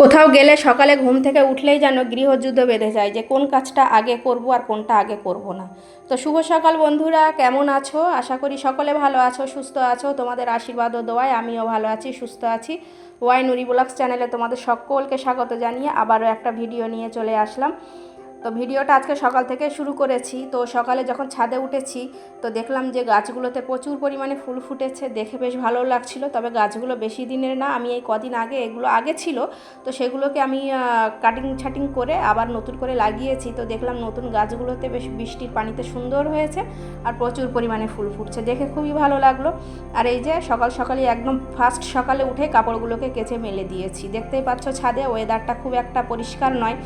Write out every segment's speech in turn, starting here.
কোথাও গেলে সকালে ঘুম থেকে উঠলেই যেন গৃহযুদ্ধ বেঁধে যায় যে কোন কাজটা আগে করব আর কোনটা আগে করব না। তো শুভ সকাল বন্ধুরা, কেমন আছো? আশা করি সকলে ভালো আছো, সুস্থ আছো। তোমাদের আশীর্বাদ ও দোয়ায় আমিও ভালো আছি, সুস্থ আছি। ওয়াই নুরি ব্লগস চ্যানেলে তোমাদের সকলকে স্বাগত জানিয়ে আবারও একটা ভিডিও নিয়ে চলে আসলাম। তো ভিডিওটা আজকে সকাল থেকে শুরু করেছি। তো সকালে যখন ছাদে উঠেছি, তো দেখলাম যে গাছগুলোতে প্রচুর পরিমাণে ফুল ফুটেছে। দেখে বেশ ভালো লাগছিল, তবে গাছগুলো বেশি দিনের না। আমি এই কদিন আগে, এগুলো আগে ছিল। তো সেগুলোকে আমি কাটিং ছাটিং করে আবার নতুন করে লাগিয়েছি। তো দেখলাম নতুন গাছগুলোতে বেশ বৃষ্টির পানিতে সুন্দর হয়েছে আর প্রচুর পরিমাণে ফুল ফুটছে। দেখে খুবই ভালো লাগল। আর এই যে সকাল সকালে একদম ফার্স্ট সকালে উঠে কাপড়গুলোকে কেচে মেলে দিয়েছি। দেখতেই পাচ্ছ ছাদে ওয়েদারটা খুব একটা পরিষ্কার নয়।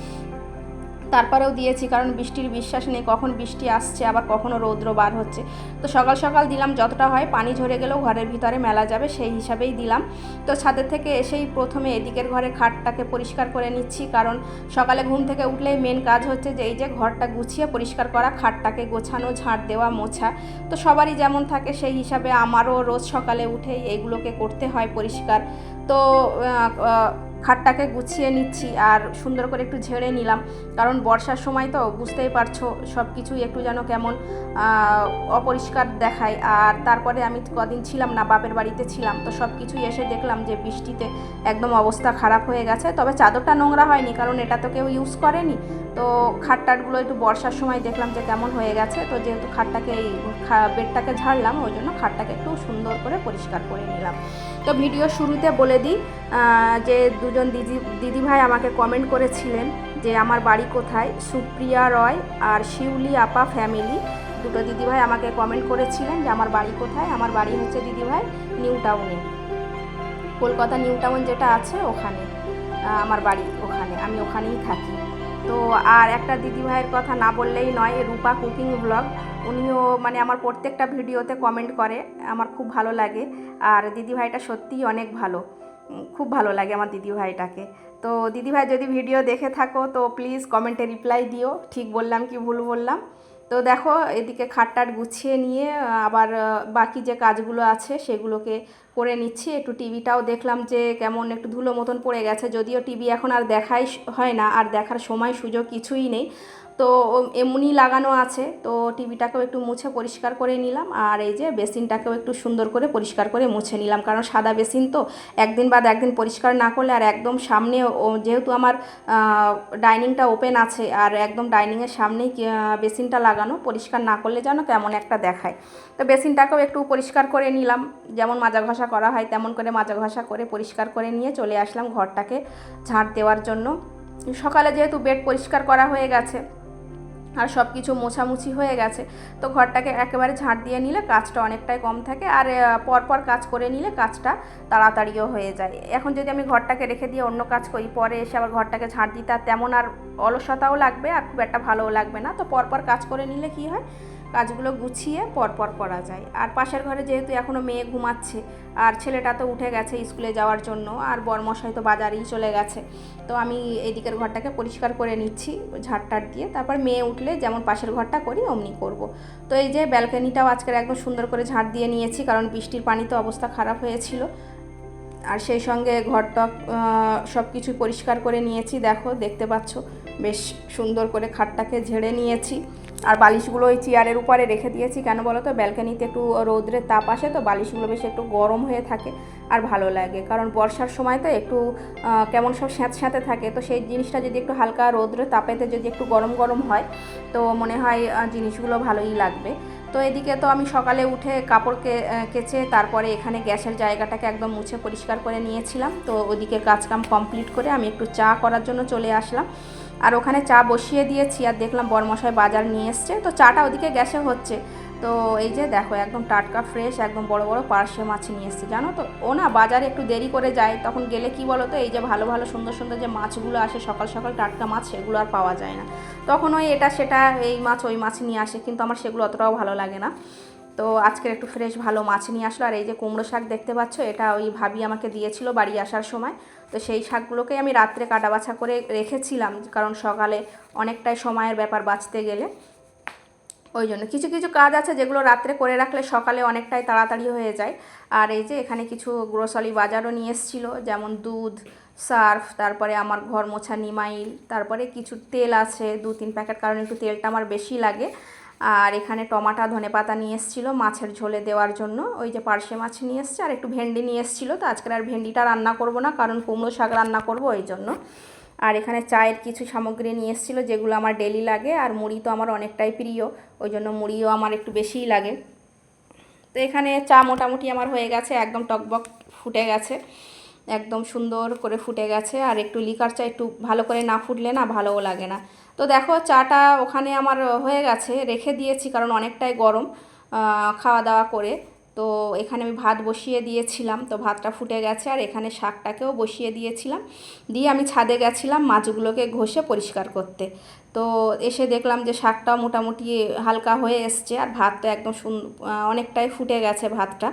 তারপরেও দিয়েছি, কারণ বৃষ্টির বিশ্বাস নেই কখন বৃষ্টি আসছে, আবার কখনও রৌদ্র বার হচ্ছে। তো সকাল সকাল দিলাম যতটা হয়, পানি ঝরে গেলেও ঘরের ভিতরে মেলা যাবে, সেই হিসাবেই দিলাম। তো ছাদের থেকে এসেই প্রথমে এদিকের ঘরে খাটটাকে পরিষ্কার করে নিচ্ছি, কারণ সকালে ঘুম থেকে উঠলেই মেন কাজ হচ্ছে যে, এই যে ঘরটা গুছিয়ে পরিষ্কার করা, খাটটাকে গোছানো ঝাঁট দেওয়া, মোছা। তো সবারই যেমন থাকে, সেই হিসাবে আমারও রোজ সকালে উঠেই এগুলোকে করতে হয় পরিষ্কার। তো খাটটাকে গুছিয়ে নিচ্ছি আর সুন্দর করে একটু ঝেড়ে নিলাম। কারণ বর্ষার সময় তো বুঝতেই পারছ সব কিছুই একটু যেন কেমন অপরিষ্কার দেখায়। আর তারপরে আমি কদিন ছিলাম না, বাপের বাড়িতে ছিলাম। তো সব কিছুই এসে দেখলাম যে বৃষ্টিতে একদম অবস্থা খারাপ হয়ে গেছে। তবে চাদরটা নোংরা হয়নি, কারণ এটা তো কেউ ইউজ করেনি। তো খাটটাটগুলো একটু বর্ষার সময় দেখলাম যে কেমন হয়ে গেছে। তো যেহেতু খাটটাকে এই বেডটাকে ঝাড়লাম, ওই জন্য খাটটাকে একটু সুন্দর করে পরিষ্কার করে নিলাম। তো ভিডিও শুরুতে বলে দিই যে দুজন দিদি, দিদিভাই আমাকে কমেন্ট করেছিলেন যে আমার বাড়ি কোথায়? সুপ্রিয়া রয় আর শিউলি আপা ফ্যামিলি দুটো দিদিভাই আমাকে কমেন্ট করেছিলেন যে আমার বাড়ি কোথায়? আমার বাড়ি হচ্ছে দিদিভাই নিউ টাউনে কলকাতা নিউ টাউন যেটা আছে ওখানে। আমার বাড়ি ওখানে। আমি ওখানেই থাকি। তো আর একটা দিদিভাইয়ের কথা না বললেই নয়, রূপা কুকিং ব্লগ উনিও মানে আমার প্রত্যেকটা ভিডিওতে কমেন্ট করে। আমার খুব ভালো লাগে। আর দিদিভাইটা সত্যিই অনেক ভালো। খুব ভালো লাগে আমার দিদিভাইটাকে। তো দিদিভাই যদি ভিডিও দেখে থাকো, তো প্লিজ কমেন্টে রিপ্লাই দিও। ঠিক বললাম কি ভুল বললাম? তো দেখো, এদিকে খাটটাট গুছিয়ে নিয়ে, আবার বাকি যে কাজগুলো আছে, সেগুলোকে করে নিচ্ছি। একটু টিভিটাও দেখলাম যে কেমন একটু ধুলো মতন পড়ে গেছে। যদিও টিভি এখন আর দেখাই হয় না, আর দেখার সময় সুযোগ কিছুই নেই। তো এমনি লাগানো আছে। তো টিভিটাকেও একটু মুছে পরিষ্কার করে নিলাম। আর এই যে বেসিনটাকেও একটু সুন্দর করে পরিষ্কার করে মুছে নিলাম। কারণ সাদা বেসিন তো একদিন বাদ একদিন পরিষ্কার না করলে আর একদম সামনে যেহেতু আমার ডাইনিংটা ওপেন আছে, আর একদম ডাইনিংয়ের সামনেই বেসিনটা লাগানো, পরিষ্কার না করলে যেন কেমন একটা দেখায়। তো বেসিনটাকেও একটু পরিষ্কার করে নিলাম। যেমন মাজা ঘষা করা হয়, তেমন করে মাজা ঘষা করে পরিষ্কার করে নিয়ে চলে আসলাম ঘরটাকে ঝাঁট দেওয়ার জন্য। সকালে যেহেতু বেড পরিষ্কার করা হয়ে গেছে আর সব কিছু মোছামুছি হয়ে গেছে, তো ঘরটাকে একেবারে ঝাঁট দিয়ে নিলে কাজটা অনেকটাই কম থাকে আর পরপর কাজ করে নিলে কাজটা তাড়াতাড়িও হয়ে যায়। এখন যদি আমি ঘরটাকে রেখে দিয়ে অন্য কাজ করি, পরে এসে আবার ঘরটাকে ঝাঁট দিতে, আর তেমন আর অলসতাও লাগবে আর খুব একটা ভালোও লাগবে না, তো পরপর কাজ করে নিলে কি হয় কাজগুলো গুছিয়ে পরপর করা যায়। আর পাশের ঘরে যেহেতু এখনও মেয়ে ঘুমাচ্ছে, আর ছেলেটা তো উঠে গেছে স্কুলে যাওয়ার জন্য, আর বরমশাই তো বাজারেই চলে গেছে। তো আমি এদিকের ঘরটাকে পরিষ্কার করে নিচ্ছি ঝাড়টার দিয়ে। তারপর মেয়ে উঠলে যেমন পাশের ঘরটা করি, অমনি করব। তো এই যে ব্যালকানিটাও আজকের একদম সুন্দর করে ঝাড় দিয়ে নিয়েছি, কারণ বৃষ্টির পানিতে অবস্থা খারাপ হয়েছিল। আর সেই সঙ্গে ঘরটা সব কিছু পরিষ্কার করে নিয়েছি। দেখো, দেখতে পাচ্ছ, বেশ সুন্দর করে খাটটাকে ঝেড়ে নিয়েছি। আর বালিশগুলো ওই চেয়ারের উপরে রেখে দিয়েছি। কেন বলো তো? ব্যালকানিতে একটু রৌদ্রের তাপ আসে তো বালিশগুলো বেশ একটু গরম হয়ে থাকে আর ভালো লাগে। কারণ বর্ষার সময় তো একটু কেমন সব স্যাঁত স্যাঁতে থাকে। তো সেই জিনিসটা যদি একটু হালকা রৌদ্রের তাপেতে যদি একটু গরম গরম হয়, তো মনে হয় জিনিসগুলো ভালোই লাগবে। তো এদিকে তো আমি সকালে উঠে কাপড়কে কেচে তারপরে এখানে গ্যাসের জায়গাটাকে একদম মুছে পরিষ্কার করে নিয়েছিলাম। তো ওদিকে কাজকাম কমপ্লিট করে আমি একটু চা করার জন্য চলে আসলাম। আর ওখানে চা বসিয়ে দিয়েছি আর দেখলাম বরমশাই বাজার নিয়ে এসছে। তো চাটা ওদিকে গ্যাসে হচ্ছে। তো এই যে দেখো, একদম টাটকা ফ্রেশ একদম বড় বড় পার্শে মাছ নিয়ে এসছে, জানো তো? ও না বাজারে একটু দেরি করে যায়, তখন গেলে কি বলো তো এই যে ভালো ভালো সুন্দর সুন্দর যে মাছগুলো আসে, সকাল সকাল টাটকা মাছ, সেগুলো আর পাওয়া যায় না। তখন ওই এটা সেটা, এই মাছ, ওই মাছ নিয়ে আসে, কিন্তু আমার সেগুলো অতটাও ভালো লাগে না। তো আজকের একটু ফ্রেশ ভালো মাছ নিয়ে আসলো, আর এই যে কুমড়ো শাক দেখতে পাচ্ছ, এটা ওই ভাবি আমাকে দিয়েছিল বাড়ি আসার সময়। তো সেই শাকগুলোকেই আমি রাত্রে কাটা বাছা করে রেখেছিলাম, কারণ সকালে অনেকটাই সময়ের ব্যাপার বাঁচতে গেলে। ওই জন্য কিছু কিছু কাজ আছে যেগুলো রাত্রে করে রাখলে সকালে অনেকটাই তাড়াতাড়ি হয়ে যায়। আর এই যে এখানে কিছু গ্রোসারি বাজারও নিয়ে এসেছিল, যেমন দুধ, সার্ফ, তারপরে আমার ঘর মোছা নিমাইল তারপরে কিছু তেল আছে দু তিন প্যাকেট কারণ একটু তেলটা আমার বেশি লাগে। আর এখানে টমাটা ধনে পাতা নিয়ে এসেছিল মাছের ঝোলে দেওয়ার জন্য। ওই যে পার্শে মাছ নিয়ে এসছে আর একটু ভেন্ডি নিয়ে এসেছিল। তো আজকের আর ভেন্ডিটা রান্না করব না, কারণ কুমড়ো শাক রান্না করব ওই জন্য। আর এখানে চায়ের কিছু সামগ্রী নিয়ে এসেছিল, যেগুলো আমার ডেলি লাগে আর মুড়ি তো আমার অনেকটাই প্রিয়, ওই জন্য মুড়িও আমার একটু বেশিই লাগে। তো এখানে চা মোটামুটি আমার হয়ে গেছে, একদম টকবক ফুটে গেছে। একদম সুন্দর করে ফুটে গেছে। আর একটু লিকার চা একটু ভালো করে না ফুটলে না ভালোও লাগে না। তো দেখো, চাটা ওখানে আমার হয়ে গেছে, রেখে দিয়েছি কারণ অনেকটাই গরম খাওয়া দাওয়া করে। তো এখানে আমি ভাত বসিয়ে দিয়েছিলাম, তো ভাতটা ফুটে গেছে আর এখানে শাকটাকেও বসিয়ে দিয়েছিলাম। দিয়ে আমি ছাদে গেছিলাম মাছগুলোকে ঘষে পরিষ্কার করতে। তো এসে দেখলাম যে শাকটা মোটামুটি হালকা হয়ে এসছে আর ভাতটা একদম অনেকটাই ফুটে গেছে ভাতটা।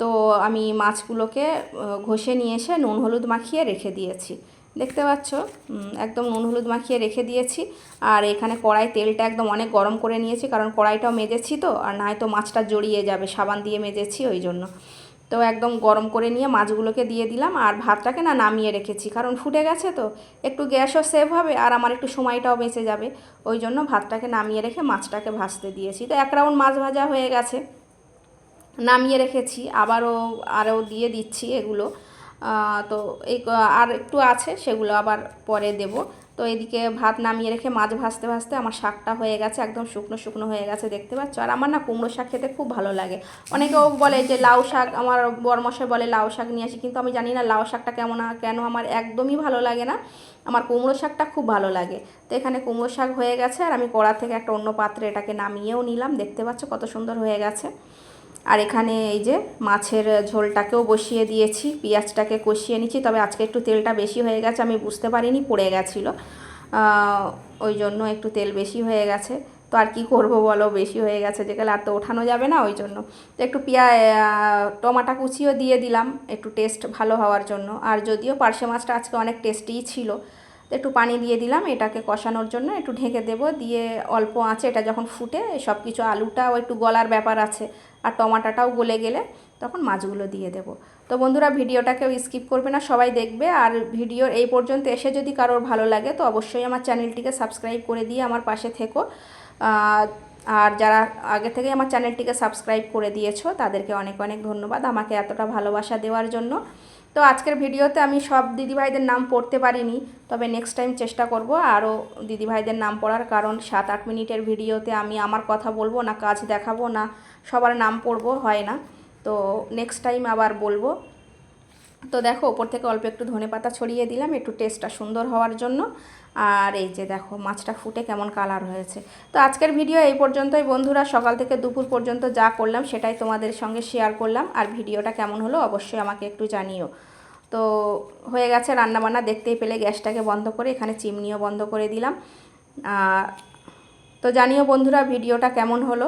তো আমি মাছগুলোকে ঘষে নিয়ে এসে নুন হলুদ মাখিয়ে রেখে দিয়েছি। দেখতে পাচ্ছ? একদম নুন হলুদ মাখিয়ে রেখে দিয়েছি। আর এখানে কড়াই তেলটা একদম অনেক গরম করে নিয়েছি, কারণ কড়াইটাও মেজেছি তো, আর না হয়তো মাছটা জড়িয়ে যাবে, সাবান দিয়ে মেজেছি ওই জন্য। তো একদম গরম করে নিয়ে মাছগুলোকে দিয়ে দিলাম, আর ভাতটাকে না নামিয়ে রেখেছি, কারণ ফুটে গেছে তো। একটু গ্যাসও সেভ হবে, আর আমার একটু সময়টাও বেঁচে যাবে। ওই জন্য ভাতটাকে নামিয়ে রেখে মাছটাকে ভাজতে দিয়েছি। তো এক রাউন্ড মাছ ভাজা হয়ে গেছে। নামিয়ে রেখেছি, আবারও আরও দিয়ে দিচ্ছি এগুলো। তো এই আর একটু আছে, সেগুলো আবার পরে দেব। তো এদিকে ভাত নামিয়ে রেখে মাছ ভাজতে ভাজতে আমার শাকটা হয়ে গেছে, একদম শুকনো শুকনো হয়ে গেছে, দেখতে পাচ্ছ? আর আমার না কুমড়ো শাক খেতে খুব ভালো লাগে। অনেকেও বলে যে লাউ শাক, আমার বরমশাই বলে লাউ শাক নিয়ে আসি, কিন্তু আমি জানি না লাউ শাকটা কেমন কেন আমার একদমই ভালো লাগে না। আমার কুমড়ো শাকটা খুব ভালো লাগে। তো এখানে কুমড়ো শাক হয়ে গেছে, আর আমি কড়া থেকে একটা অন্য পাত্রে এটাকে নামিয়েও নিলাম, দেখতে পাচ্ছ কত সুন্দর হয়ে গেছে। আর এখানে এই যে মাছের ঝোলটাকেও বসিয়ে দিয়েছি, পেঁয়াজটাকে কষিয়ে নিচ্ছি। তবে আজকে একটু তেলটা বেশি হয়ে গেছে, আমি বুঝতে পারিনি, পড়ে গেছিল। ওই জন্য একটু তেল বেশি হয়ে গেছে। তো আর কি করব বলো, বেশি হয়ে গেছে যেগুলো আর তো ওঠানো যাবে না ওই জন্য। তো একটু পিয়া টমাটা কুচিও দিয়ে দিলাম, একটু টেস্ট ভালো হওয়ার জন্য। আর যদিও পার্শে মাছটা আজকে অনেক টেস্টিই ছিল একটু পানি দিয়ে দিলাম, এটাকে কষানোর জন্য একটু ঢেকে দেব, দিয়ে অল্প আঁচে এটা যখন ফুটে সব কিছু আলুটাও একটু গলার ব্যাপার আছে আর টমাটাটাও গলে গেলে তখন মাছগুলো দিয়ে দেব। তো বন্ধুরা ভিডিওটাকেও স্কিপ করবে না, সবাই দেখবে। আর ভিডিওর এই পর্যন্ত এসে যদি কারোর ভালো লাগে, তো অবশ্যই আমার চ্যানেলটিকে সাবস্ক্রাইব করে দিয়ে আমার পাশে থেকো। আর যারা আগে থেকে আমার চ্যানেলটিকে সাবস্ক্রাইব করে দিয়েছ, তাদেরকে অনেক অনেক ধন্যবাদ আমাকে এতটা ভালোবাসা দেওয়ার জন্য। তো আজকের ভিডিওতে আমি সব দিদিভাইদের নাম পড়তে পারিনি, তবে নেক্সট টাইম চেষ্টা করব আরও দিদিভাইদের নাম পড়ার, কারণ সাত আট মিনিটের ভিডিওতে আমি আমার কথা বলব না, কাজ দেখাবো না, সবার নাম পড়ব, হয় না। তো নেক্সট টাইম আবার বলব। তো দেখো, ওপর থেকে অল্প একটু ধনে পাতা ছড়িয়ে দিলাম, একটু টেস্টটা সুন্দর হওয়ার জন্য। আর এই যে দেখো, মাছটা ফুটে কেমন কালার হয়েছে। তো আজকের ভিডিও এই পর্যন্তই বন্ধুরা, সকাল থেকে দুপুর পর্যন্ত যা করলাম সেটাই তোমাদের সঙ্গে শেয়ার করলাম। আর ভিডিওটা কেমন হলো অবশ্যই আমাকে একটু জানিও। তো হয়ে গেছে রান্নাবান্না, দেখতেই পেলে গ্যাসটাকে বন্ধ করে, এখানে চিমনিও বন্ধ করে দিলাম। তো জানিও বন্ধুরা ভিডিওটা কেমন হলো?